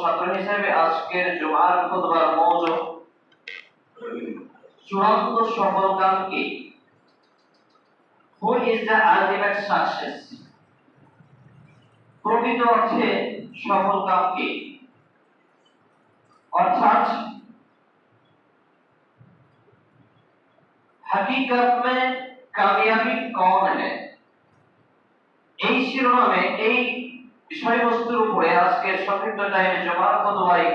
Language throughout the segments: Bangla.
ছাত্র হিসেবে আজকের জুমার খুতবার মৌজু চূড়ান্ত সফলকাম কি who is the ultimate success প্রকৃত অর্থে সফলকাম কি অর্থাৎ हकीकत में कामयाबी कौन है এই শিরোনামে এই বিষয়বস্তুর উপরে আজকের সংক্ষিপ্ত টাইমে জমার খতবাই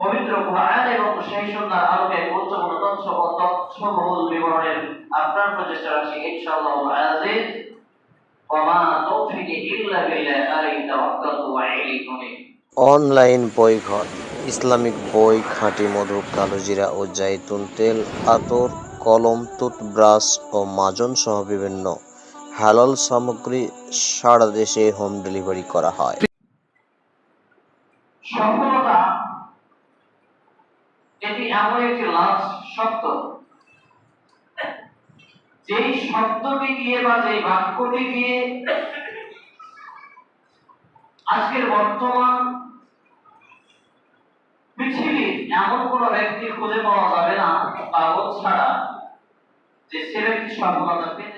পবিত্র কোরআন এবং সেই সুন্নাহর আলোকে গুরুত্বপূর্ণ তথ্য ও তথ্যবহুল বিবরণের আপনার প্রচেষ্টা রাখছি, ইনশাআল্লাহ আজিজ। ওমা তৌফিকি অনলাইন বইঘর, ইসলামিক বই, খাঁটি মধু, কালোজিরা ও জাইতুন তেল, আতর, কলম টুথব্রাশ ও মাজন সহ বিভিন্ন হালাল সামগ্রী সারা দেশে হোম ডেলিভারি করা হয়। সফলতা এটি এমন একটি লাভ যেই দিয়ে বা যেই বাক্যটি দিয়ে আজকের বর্তমান পৃথিবীর এমন কোন ব্যক্তি খুঁজে পাওয়া যাবে না ছাড়া যে সফলতা পেতে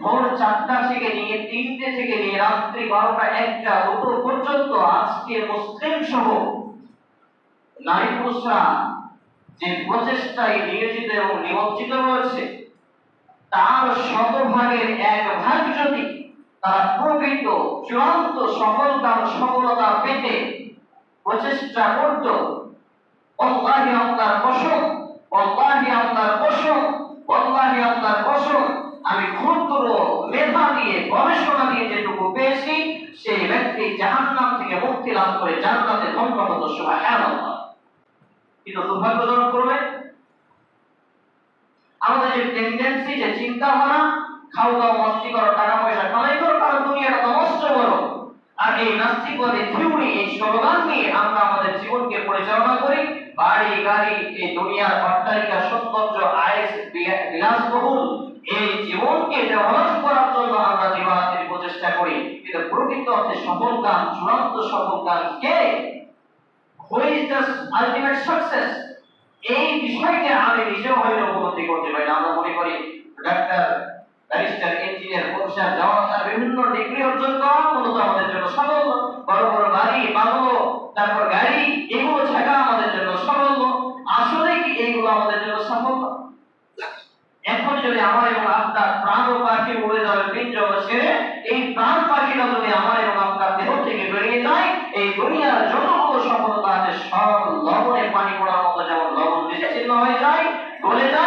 ভোর চারটা থেকে নিয়ে তিনটে থেকে নিয়ে রাত্রি বারোটা একটা দুটো পর্যন্ত আজকে মুসলিম সহ নারী পুরুষরা যে প্রচেষ্টায় নিয়োজিত এবং নিমজ্জিত রয়েছে, তার শতভাগের এক ভাগ যদি তারা প্রকৃত চূড়ান্ত সফলতার সফলতা পেতে প্রচেষ্টা করত অল্লাহি আল্লাহর কসম অল্লাহি আল্লাহর কসম অল্লাহি আল্লাহর কসম আমি ক্ষুদ্র মেধা দিয়ে, গবেষণা দিয়ে যেটুকু পেয়েছি, সেই ব্যক্তি জাহান্নাম থেকে মুক্তি লাভ করে জান্নাতে ধ্বংস হতো সুবহানাল্লাহ। কিন্তু দুর্ভাগ্যজনক করবে আমাদের যে টেন্ডেন্সি যে খাও দাও মস্তি করো টাকা পয়সা কামাই করো কারণ করো। আর এই নাস্তিকবাদী এই স্লোগান নিয়ে আমরা আমাদের জীবনকে পরিচালনা করি। বাড়ি, গাড়ি, এই দুনিয়ার অট্টালিকা সৌন্দর্য আয়েস বিলাসবহুল। এই জীবনকে করার জন্য আমরা প্রচেষ্টা করি। কিন্তু প্রকৃত অর্থে সফল কাম, চূড়ান্ত সফল কাম কে? আলটিমেট সাকসেস এই বিষয়কে আমি নিজেও হয়তো উপলব্ধি করতে পারি আমরা মনে করি ডাক্তার, ব্যারিস্টার, ইঞ্জিনিয়ার, প্রফেসর বিভিন্ন ডিগ্রি অর্জন করা মূলত আমাদের জন্য সফল বড় বড় বাড়ি, বাংলো, তারপর যদি আমার এবং আপনার প্রাণ ও পাখি উড়ে যাবে। পিঞ্জর ছেড়ে এই প্রাণ পাখিটা যদি আমার এবং আপনার দেহ থেকে বেরিয়ে যায়। এই দুনিয়ার যতগুলো সফলতা আছে। সব লবণে পানি পড়ার মতো যেমন লবণ বিচ্ছিন্ন হয়ে যায়, গলে যায়